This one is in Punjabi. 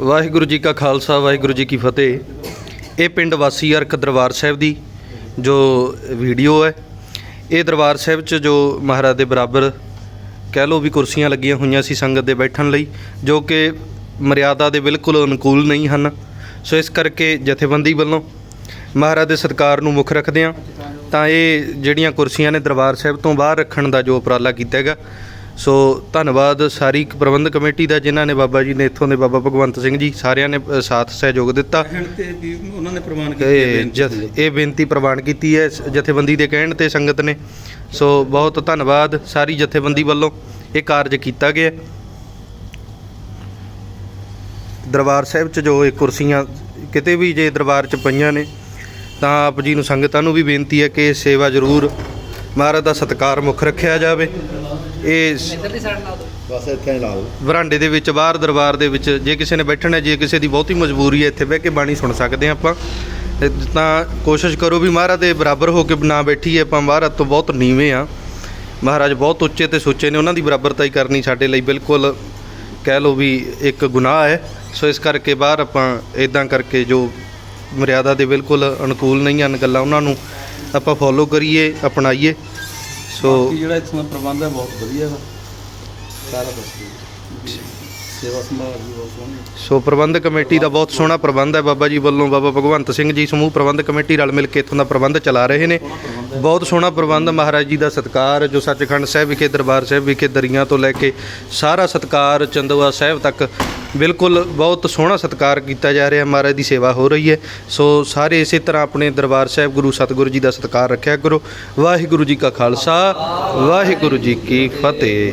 ਵਾਹਿਗੁਰੂ ਜੀ ਕਾ ਖਾਲਸਾ, ਵਾਹਿਗੁਰੂ ਜੀ ਕੀ ਫਤਿਹ। ਇਹ ਪਿੰਡ ਵਾਸੀ ਅਰਕ ਦਰਬਾਰ ਸਾਹਿਬ ਦੀ ਜੋ ਵੀਡੀਓ ਹੈ, ਇਹ ਦਰਬਾਰ ਸਾਹਿਬ 'ਚ ਜੋ ਮਹਾਰਾਜ ਦੇ ਬਰਾਬਰ ਕਹਿ ਲਓ ਵੀ ਕੁਰਸੀਆਂ ਲੱਗੀਆਂ ਹੋਈਆਂ ਸੀ ਸੰਗਤ ਦੇ ਬੈਠਣ ਲਈ, ਜੋ ਕਿ ਮਰਿਆਦਾ ਦੇ ਬਿਲਕੁਲ ਅਨੁਕੂਲ ਨਹੀਂ ਹਨ। ਸੋ ਇਸ ਕਰਕੇ ਜਥੇਬੰਦੀ ਵੱਲੋਂ ਮਹਾਰਾਜ ਦੇ ਸਤਕਾਰ ਨੂੰ ਮੁੱਖ ਰੱਖਦਿਆਂ ਤਾਂ ਇਹ ਜਿਹੜੀਆਂ ਕੁਰਸੀਆਂ ਨੇ ਦਰਬਾਰ ਸਾਹਿਬ ਤੋਂ ਬਾਹਰ ਰੱਖਣ ਦਾ ਜੋ ਉਪਰਾਲਾ ਕੀਤਾ ਹੈਗਾ ਸੋ ਧੰਨਵਾਦ ਸਾਰੀ ਪ੍ਰਬੰਧਕ ਕਮੇਟੀ ਦਾ ਜਿਨ੍ਹਾਂ ਨੇ ਬਾਬਾ ਜੀ ਨੇ ਇੱਥੋਂ ਦੇ ਬਾਬਾ ਭਗਵੰਤ ਸਿੰਘ ਜੀ ਸਾਰਿਆਂ ਨੇ ਅ, ਸਾਥ ਸਹਿਯੋਗ ਦਿੱਤਾ। ਤੇ ਵੀ ਉਹਨਾਂ ਨੇ ਕੀਤੀ ਇਹ ਜਥ- ਇਹ ਬੇਨਤੀ ਪ੍ਰਵਾਨ ਕੀਤੀ ਹੈ ਸ- ਜਥੇਬੰਦੀ ਦੇ ਕਹਿਣ ਤੇ ਸੰਗਤ ਨੇ। ਸੋ ਬਹੁਤ ਧੰਨਵਾਦ ਸਾਰੀ ਜਥੇਬੰਦੀ ਵੱਲੋਂ ਇਹ ਕਾਰਜ ਕੀਤਾ ਗਿਆ। ਦਰਬਾਰ ਸਾਹਿਬ 'ਚ ਜੋ ਇਹ ਕੁਰਸੀਆਂ ਕਿਤੇ ਵੀ ਜੇ ਦਰਬਾਰ 'ਚ ਪਈਆਂ ਨੇ ਤਾਂ ਆਪ ਜੀ ਨੂੰ ਸੰਗਤਾਂ ਨੂੰ ਵੀ ਬੇਨਤੀ ਹੈ ਕਿ ਇਹ ਸੇਵਾ ਜ਼ਰੂਰ ਮਹਾਰਾਜ ਦਾ ਸਤਕਾਰ ਮੁੱਖ ਰੱਖਿਆ ਜਾਵੇ। ਇਹ ਬਸ ਇੱਥੇ ਹੀ ਲਾ ਲਓ ਵਰਾਂਡੇ ਦੇ ਵਿੱਚ ਬਾਹਰ ਦਰਬਾਰ ਦੇ ਵਿੱਚ ਜੇ ਕਿਸੇ ਨੇ ਬੈਠਣਾ ਜੇ ਕਿਸੇ ਦੀ ਬਹੁਤੀ ਮਜਬੂਰੀ ਹੈ ਇੱਥੇ ਬਹਿ ਕੇ ਬਾਣੀ ਸੁਣ ਸਕਦੇ ਹਾਂ ਆਪਾਂ। ਤੇ ਤਾਂ ਕੋਸ਼ਿਸ਼ ਕਰੋ ਵੀ ਮਹਾਰਾਜ ਦੇ ਬਰਾਬਰ ਹੋ ਕੇ ਨਾ ਬੈਠੀਏ ਆਪਾਂ ਮਹਾਰਾਜ ਤੋਂ ਬਹੁਤ ਨੀਵੇਂ ਆ ਮਹਾਰਾਜ ਬਹੁਤ ਉੱਚੇ ਤੇ ਸੁੱਚੇ ਨੇ ਉਹਨਾਂ ਦੀ ਬਰਾਬਰਤਾ ਹੀ ਕਰਨੀ ਸਾਡੇ ਲਈ ਬਿਲਕੁਲ ਕਹਿ ਲਓ ਵੀ ਇੱਕ ਗੁਨਾਹ ਹੈ। ਸੋ ਇਸ ਕਰਕੇ ਬਾਹਰ ਆਪਾਂ ਇਦਾਂ ਕਰਕੇ ਜੋ ਮਰਿਆਦਾ ਦੇ ਬਿਲਕੁਲ ਅਨੁਕੂਲ ਨਹੀਂ ਹਨ ਗੱਲਾਂ ਉਹਨਾਂ ਨੂੰ ਆਪਾਂ ਫੋਲੋ ਕਰੀਏ ਅਪਣਾਈਏ। ਸੋ ਬਾਕੀ ਜਿਹੜਾ ਇੱਥੋਂ ਦਾ ਪ੍ਰਬੰਧ ਹੈ ਬਹੁਤ ਵਧੀਆ ਵਾ। ਸਾਰਾ ਦੱਸ ਸੇਵਾ ਸੰਭਾਲ ਵੀ ਬਹੁਤ ਸੋਹਣੀ ਹੈ। ਸੋ ਪ੍ਰਬੰਧਕ ਕਮੇਟੀ ਦਾ ਬਹੁਤ ਸੋਹਣਾ ਪ੍ਰਬੰਧ ਹੈ ਬਾਬਾ ਜੀ ਵੱਲੋਂ। ਬਾਬਾ ਭਗਵੰਤ ਸਿੰਘ ਜੀ ਸਮੂਹ ਪ੍ਰਬੰਧਕ ਕਮੇਟੀ ਰਲ ਮਿਲ ਕੇ ਇੱਥੋਂ ਦਾ ਪ੍ਰਬੰਧ ਚਲਾ ਰਹੇ ਨੇ। ਬਹੁਤ ਸੋਹਣਾ ਪ੍ਰਬੰਧ ਮਹਾਰਾਜ ਜੀ ਦਾ ਸਤਕਾਰ ਜੋ ਸੱਚਖੰਡ ਸਾਹਿਬ ਵਿਖੇ ਦਰਬਾਰ ਸਾਹਿਬ ਵਿਖੇ ਦਰੀਆਂ ਤੋਂ ਲੈ ਕੇ ਸਾਰਾ ਸਤਕਾਰ ਚੰਦਵਾ ਸਾਹਿਬ ਤੱਕ ਬਿਲਕੁਲ ਬਹੁਤ ਸੋਹਣਾ ਸਤਿਕਾਰ ਕੀਤਾ ਜਾ ਰਿਹਾ, ਮਹਾਰਾਜ ਦੀ ਸੇਵਾ ਹੋ ਰਹੀ ਹੈ। ਸੋ ਸਾਰੇ ਇਸੇ ਤਰ੍ਹਾਂ ਆਪਣੇ ਦਰਬਾਰ ਸਾਹਿਬ ਗੁਰੂ ਸਤਿਗੁਰੂ ਜੀ ਦਾ ਸਤਿਕਾਰ ਰੱਖਿਆ ਕਰੋ। ਵਾਹਿਗੁਰੂ ਜੀ ਕਾ ਖਾਲਸਾ, ਵਾਹਿਗੁਰੂ ਜੀ ਕੀ ਫਤਿਹ।